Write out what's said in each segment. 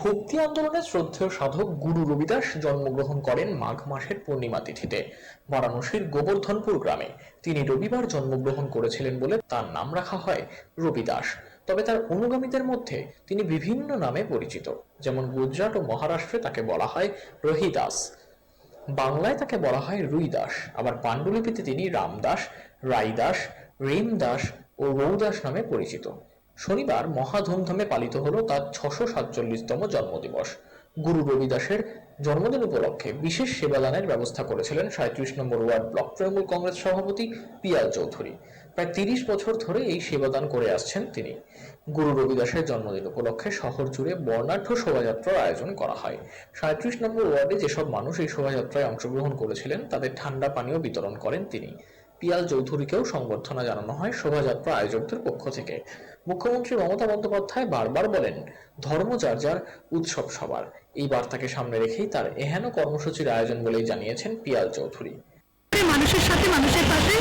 ভক্তি আন্দোলনে শ্রদ্ধেয় সাধক গুরু রবিদাস জন্মগ্রহণ করেন মাঘ মাসের পূর্ণিমা তিথিতে। বারাণসীর গোবর্ধনপুর গ্রামে তিনি রবিবার জন্মগ্রহণ করেছিলেন বলে তার নাম রাখা হয় রবিদাস। তবে তার অনুগামীদের মধ্যে তিনি বিভিন্ন নামে পরিচিত, যেমন গুজরাট ও মহারাষ্ট্রে তাকে বলা হয় রহিদাস। বাংলায় তাকে বলা হয় রুইদাস। আবার পাণ্ডুলিপিতে তিনি রামদাস, রাইদাস, রেমদাস ও রৌদাস নামে পরিচিত। শনিবার মহা ধুমধামে পালিত হলো তার ছশো সাতচল্লিশতম জন্মদিবস। গুরু রবিদাসের জন্মদিন উপলক্ষে বিশেষ সেবাদানের ব্যবস্থা করেছিলেন সাঁত্রিশ number ward block Trinamool Congress সভাপতি পিয়াল চৌধুরী। প্রায় তিরিশ বছর ধরে এই সেবাদান করে আসছেন তিনি। গুরু রবিদাসের জন্মদিন উপলক্ষে শহর জুড়ে বর্ণাঢ্য শোভাযাত্রার আয়োজন করা হয়। সাঁত্রিশ নম্বর ওয়ার্ডে যেসব মানুষ এই শোভাযাত্রায় অংশগ্রহণ করেছিলেন, তাদের ঠান্ডা পানীয় বিতরণ করেন তিনি। পিয়াল চৌধুরীকেও সংবর্ধনা জানানো হয় শোভাযাত্রা আয়োজকদের পক্ষ থেকে। মুখ্যমন্ত্রী মমতা বন্দ্যোপাধ্যায় বারবার বলেন ধর্ম যার যার উৎসব সবার। এই বার্তাকে সামনে রেখেই তার এহেন কর্মসূচির আয়োজন বলেই জানিয়েছেন পিয়াল চৌধুরী। মানুষের সাথে মানুষের পাশে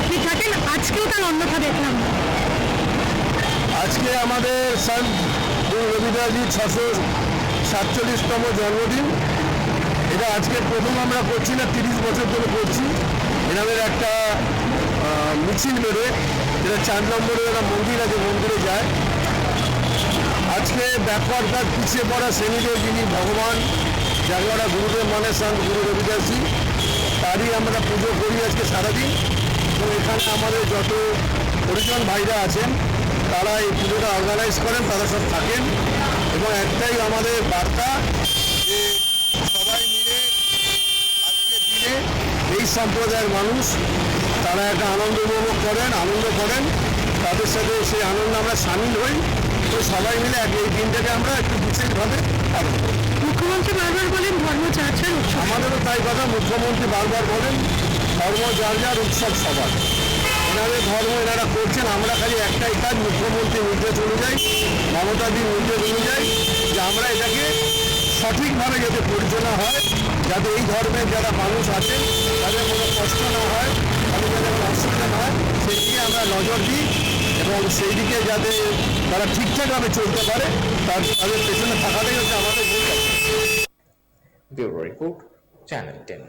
আপনি থাকেন আজকেও তার অন্যথা দেখলাম। আজকে আমাদের সন্ত গুরু রবিদাসজি ছশো সাতচল্লিশতম জন্মদিন। এটা আজকে প্রথম আমরা করছি না তিরিশ বছর ধরে করছি। এনাদের একটা মিছিল বেরোয় যেটা চার নম্বরে একটা মন্দির আছে, মন্দিরে যায়। আজকে ব্যাকওয়ার্ড বা পিছিয়ে পড়া শ্রেণীদের যিনি ভগবান যাকে ওরা গুরুদেব মানে সন্ত গুরু রবিদাসজি তারই আমরা পুজো করি আজকে সারাদিন। এবং এখানে আমাদের যত পরিজন ভাইরা আছেন, তারা এই পুজোটা অর্গানাইজ করেন, তারা সব থাকেন। এবং একটাই আমাদের বার্তা যে সবাই মিলে আজকের দিনে এই সম্প্রদায়ের মানুষ তারা একটা আনন্দ উপভোগ করেন আনন্দ করেন। তাদের সাথে সেই আনন্দ আমরা সামিল হই। তো সবাই মিলে এক এই দিনটাকে আমরা একটু বিশেষভাবে পালন করি। মুখ্যমন্ত্রী বারবার বলেন ধর্ম যার যার উৎসব। আমাদেরও তাই কথা মুখ্যমন্ত্রী বারবার বলেন ধর্ম যার যার উৎসব সবার। এনাদের ধর্ম এনারা করছেন আমরা খালি একটাই কাজ মুখ্যমন্ত্রী নির্দেশ অনুযায়ী মমতাদির নির্দেশ অনুযায়ী যে আমরা এটাকে সঠিকভাবে যাতে পরিচালনা হয় যাতে এই ধর্মের যারা মানুষ আছেন, তাদের কোনো কষ্ট না হয়, তাদের যাতে কোনো অসুবিধা না হয়, সেই দিকে আমরা নজর দিই এবং সেই দিকে যাতে তারা ঠিকঠাকভাবে চলতে পারে, তার, তাদের পেছনে থাকাটাই হচ্ছে আমাদের ভুল চ্যানেল টেন।